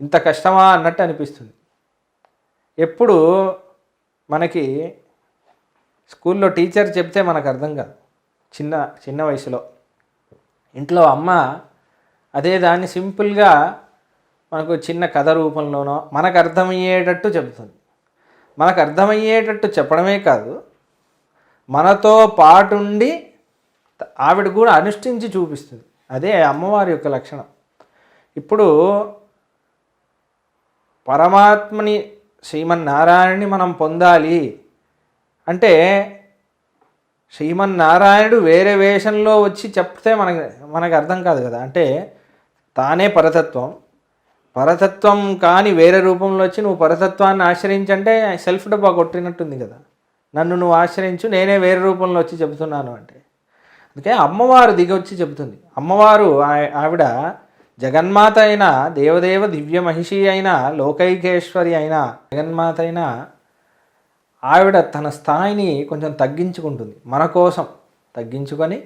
ఇంత కష్టమా అన్నట్టు అనిపిస్తుంది. ఎప్పుడు మనకి స్కూల్లో టీచర్ చెప్తే మనకు అర్థం కాదు. చిన్న చిన్న వయసులో. ఇంట్లో అమ్మ అదే దాన్ని సింపుల్గా మనకు చిన్న కథ రూపంలోనో మనకు అర్థమయ్యేటట్టు చెబుతుంది మనకు అర్థమయ్యేటట్టు చెప్పడమే కాదు. మనతో పాటుండి ఆవిడ కూడా అనుష్ఠించి చూపిస్తుంది. అదే అమ్మవారి యొక్క లక్షణం. ఇప్పుడు పరమాత్మని శ్రీమన్నారాయణని మనం పొందాలి. అంటే శ్రీమన్నారాయణుడు వేరే వేషంలో వచ్చి చెప్తే మనకి మనకు అర్థం కాదు కదా. అంటే తానే పరతత్వం. పరతత్వం కాని వేరే రూపంలో వచ్చి నువ్వు పరతత్వాన్ని ఆశ్రయించంటే సెల్ఫ్ డబ్బా కొట్టినట్టుంది కదా. నన్ను నువ్వు ఆశ్రయించు నేనే వేరే రూపంలో వచ్చి చెబుతున్నాను అంటే. అందుకే అమ్మవారు దిగొచ్చి వచ్చి చెబుతుంది. అమ్మవారు ఆ- ఆవిడ జగన్మాత అయిన దేవదేవ దివ్య మహిషి అయిన లోకైకేశ్వరి అయిన జగన్మాత అయిన ఆవిడ తన స్థాయిని కొంచెం తగ్గించుకుంటుంది. మన కోసం తగ్గించుకొని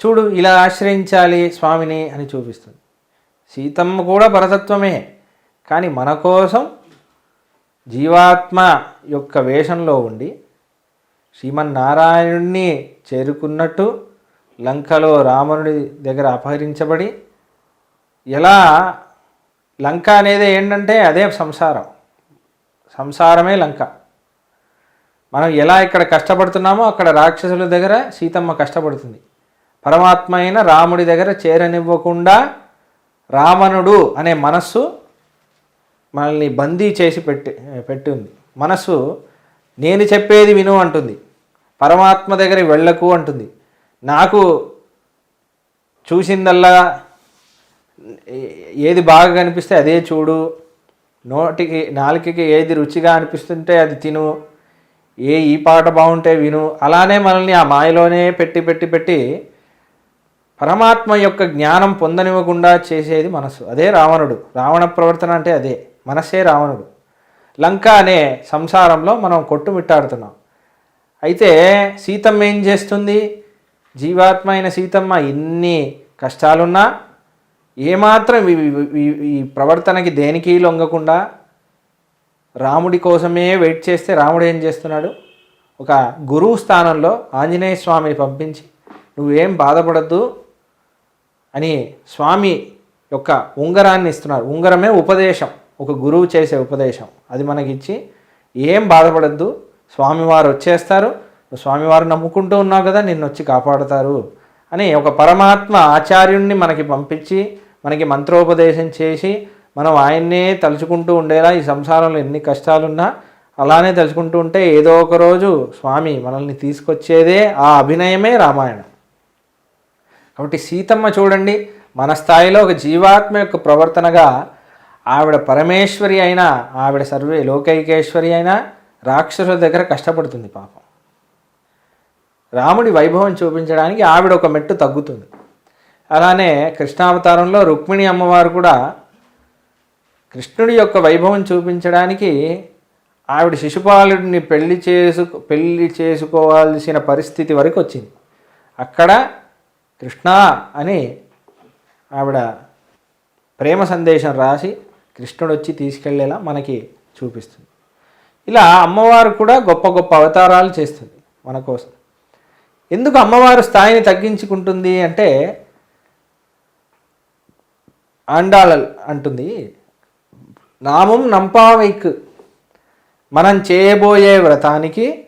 చూడు ఇలా ఆశ్రయించాలి స్వామిని అని చూపిస్తుంది. సీతమ్మ కూడా భరతత్వమే కానీ మన కోసం జీవాత్మ యొక్క వేషంలో ఉండి శ్రీమన్నారాయణుణ్ణి చేరుకున్నట్టు లంకలో రావణుడి దగ్గర అపహరించబడి ఎలా లంక అనేది ఏంటంటే అదే సంసారం. సంసారమే లంక. మనం ఎలా ఇక్కడ కష్టపడుతున్నామో అక్కడ రాక్షసుల దగ్గర సీతమ్మ కష్టపడుతుంది. పరమాత్మ అయిన రాముడి దగ్గర చేరనివ్వకుండా రావణుడు అనే మనస్సు మనల్ని బందీ చేసి పెట్టి పెట్టి ఉంది మనస్సు నేను చెప్పేది విను అంటుంది. పరమాత్మ దగ్గర వెళ్ళకు అంటుంది. నాకు చూసిందల్లా ఏది బాగా కనిపిస్తే అదే చూడు. నోటికి నాలుకకి ఏది రుచిగా అనిపిస్తుంటే అది తిను. ఏ ఈ పాట బాగుంటే విను. అలానే మనల్ని ఆ మాయలోనే పెట్టి పెట్టి పెట్టి పరమాత్మ యొక్క జ్ఞానం పొందనివ్వకుండా చేసేది మనసు అదే రావణుడు. రావణ ప్రవర్తన అంటే అదే. మనస్సే రావణుడు. లంక అనే సంసారంలో మనం కొట్టుమిట్టాడుతున్నాం. అయితే సీతమ్మ ఏం చేస్తుంది? జీవాత్మ అయిన సీతమ్మ ఎన్ని కష్టాలున్నా ఏమాత్రం ఈ- ప్రవర్తనకి దేనికి లొంగకుండా రాముడి కోసమే వెయిట్ చేస్తే రాముడు ఏం చేస్తున్నాడు? ఒక గురువు స్థానంలో ఆంజనేయ స్వామిని పంపించి నువ్వేం బాధపడద్దు అని స్వామి యొక్క ఉంగరాన్ని ఇస్తున్నారు. ఉంగరమే ఉపదేశం. ఒక గురువు చేసే ఉపదేశం. అది మనకిచ్చి ఏం బాధపడద్దు స్వామివారు వచ్చేస్తారు. నువ్వు స్వామివారు నమ్ముకుంటూ ఉన్నావు కదా నిన్ను వచ్చి కాపాడుతారు అని ఒక పరమాత్మ ఆచార్యుణ్ణి మనకి పంపించి మనకి మంత్రోపదేశం చేసి మనం ఆయన్నే తలుచుకుంటూ ఉండేలా ఈ సంసారంలో ఎన్ని కష్టాలున్నా అలానే తలుచుకుంటూ ఉంటే ఏదో ఒక రోజు స్వామి మనల్ని తీసుకొచ్చేదే ఆ అభినయమే రామాయణం. కాబట్టి సీతమ్మ చూడండి మన స్థాయిలో ఒక జీవాత్మ యొక్క ప్రవర్తనగా ఆవిడ పరమేశ్వరి అయినా ఆవిడ సర్వే లోకైకేశ్వరి అయినా రాక్షసుల దగ్గర కష్టపడుతుంది పాపం. రాముడి వైభవం చూపించడానికి ఆవిడ ఒక మెట్టు తగ్గుతుంది. అలానే కృష్ణావతారంలో రుక్మిణి అమ్మవారు కూడా కృష్ణుడి యొక్క వైభవం చూపించడానికి ఆవిడ శిశుపాలుడిని పెళ్ళి చేసు పెళ్ళి చేసుకోవాల్సిన పరిస్థితి వరకు వచ్చింది. అక్కడ కృష్ణ అని ఆవిడ ప్రేమ సందేశం రాసి కృష్ణుడు వచ్చి తీసుకెళ్ళేలా మనకి చూపిస్తుంది. ఇలా అమ్మవారు కూడా గొప్ప గొప్ప అవతారాలు చేస్తుంది మన కోసం. ఎందుకు అమ్మవారు స్థాయిని తగ్గించుకుంటుంది అంటే ఆండాళల్ అంటుంది నామం నంపావైక్ మనం చేయబోయే వ్రతానికి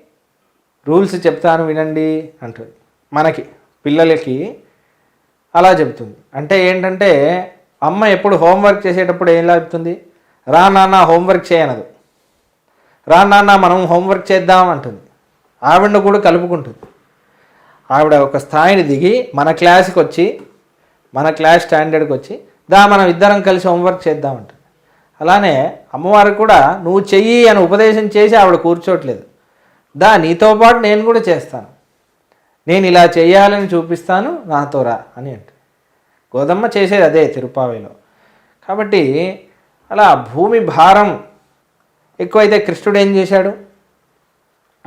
రూల్స్ చెప్తాను వినండి అంటుంది. మనకి పిల్లలకి అలా చెబుతుంది. అంటే ఏంటంటే అమ్మ ఎప్పుడు హోంవర్క్ చేసేటప్పుడు ఏం చెప్తుంది? రా నాన్న హోంవర్క్ చేయనదు. రా నాన్న మనం హోంవర్క్ చేద్దాం అంటుంది. ఆవిడను కూడా కలుపుకుంటుంది. ఆవిడ ఒక స్థాయిని దిగి మన క్లాస్కి వచ్చి మన క్లాస్ స్టాండర్డ్కి వచ్చి దా మనం ఇద్దరం కలిసి హోంవర్క్ చేద్దామంట అలానే అమ్మవారికి కూడా నువ్వు చెయ్యి అని ఉపదేశం చేసి ఆవిడ కూర్చోట్లేదు. దా నీతో పాటు నేను కూడా చేస్తాను. నేను ఇలా చేయాలని చూపిస్తాను నాతో రా అని అంటే గోదమ్మ చేసేది అదే తిరుపావిలో. కాబట్టి అలా భూమి భారం ఎక్కువైతే కృష్ణుడు ఏం చేశాడు?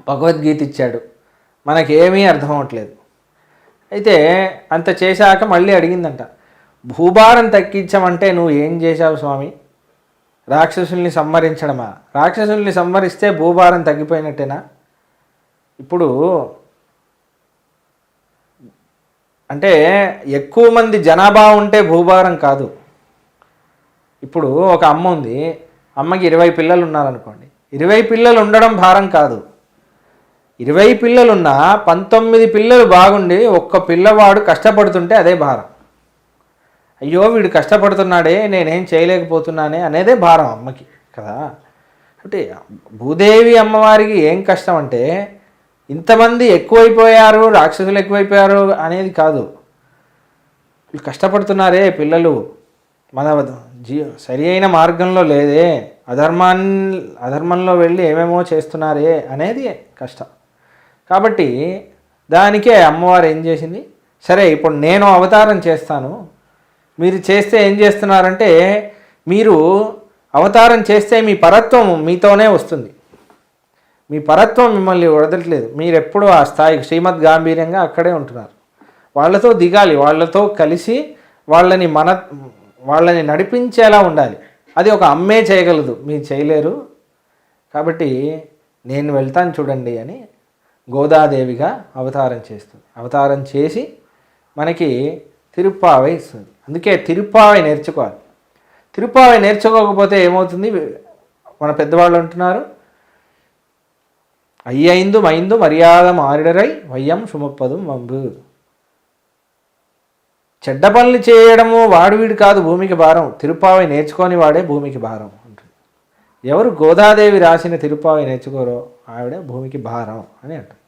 భగవద్గీత ఇచ్చాడు. మనకేమీ అర్థం అవ్వట్లేదు. అయితే అంత చేశాక మళ్ళీ అడిగిందంట భూభారం తగ్గించమంటే నువ్వు ఏం చేశావు స్వామి? రాక్షసుల్ని సంహరించడమా? రాక్షసుల్ని సంహరిస్తే భూభారం తగ్గిపోయినట్టేనా? ఇప్పుడు అంటే ఎక్కువ మంది జనాభా ఉంటే భూభారం కాదు. ఇప్పుడు ఒక అమ్మ ఉంది. అమ్మకి ఇరవై పిల్లలు ఉన్నారనుకోండి. ఇరవై పిల్లలు ఉండడం భారం కాదు. ఇరవై పిల్లలున్నా పంతొమ్మిది పిల్లలు బాగుండి ఒక్క పిల్లవాడు కష్టపడుతుంటే అదే భారం. అయ్యో వీడు కష్టపడుతున్నాడే నేనేం చేయలేకపోతున్నానే అనేదే భారం అమ్మకి కదా? అంటే భూదేవి అమ్మవారికి ఏం కష్టం అంటే ఇంతమంది ఎక్కువైపోయారు రాక్షసులు ఎక్కువైపోయారు అనేది కాదు. వీళ్ళు కష్టపడుతున్నారే పిల్లలు. మన జీ సరి అయిన మార్గంలో లేదే. అధర్మాన్ అధర్మంలో వెళ్ళి ఏమేమో చేస్తున్నారే అనేది కష్టం. కాబట్టి దానికే అమ్మవారు ఏం చేసింది? సరే ఇప్పుడు నేను అవతారం చేస్తాను. మీరు చేస్తే ఏం చేస్తున్నారంటే మీరు అవతారం చేస్తే మీ పరత్వం మీతోనే వస్తుంది. మీ పరత్వం మిమ్మల్ని వదలట్లేదు. మీరు ఎప్పుడూ ఆ స్థాయికి శ్రీమద్ గాంభీర్యంగా అక్కడే ఉంటున్నారు. వాళ్ళతో దిగాలి వాళ్ళతో కలిసి వాళ్ళని మన వాళ్ళని నడిపించేలా ఉండాలి. అది ఒక అమ్మే చేయగలదు. మీరు చేయలేరు. కాబట్టి నేను వెళ్తాను చూడండి అని గోదాదేవిగా అవతారం చేస్తుంది. అవతారం చేసి మనకి తిరుప్పావై అందుకే తిరుప్పావై నేర్చుకోవాలి. తిరుప్పావై నేర్చుకోకపోతే ఏమవుతుంది? మన పెద్దవాళ్ళు అంటున్నారు అయ్యైందు మైందు మర్యాద మారిడరై వయ్యం సుమప్పదు మంబు చెడ్డ పనులు చేయడము వాడు వీడు కాదు భూమికి భారం. తిరుపావై నేర్చుకొని వాడే భూమికి భారం అంటుంది. ఎవరు గోదాదేవి రాసిన తిరుపావై నేర్చుకోరో ఆవిడే భూమికి భారం అని అంటుంది.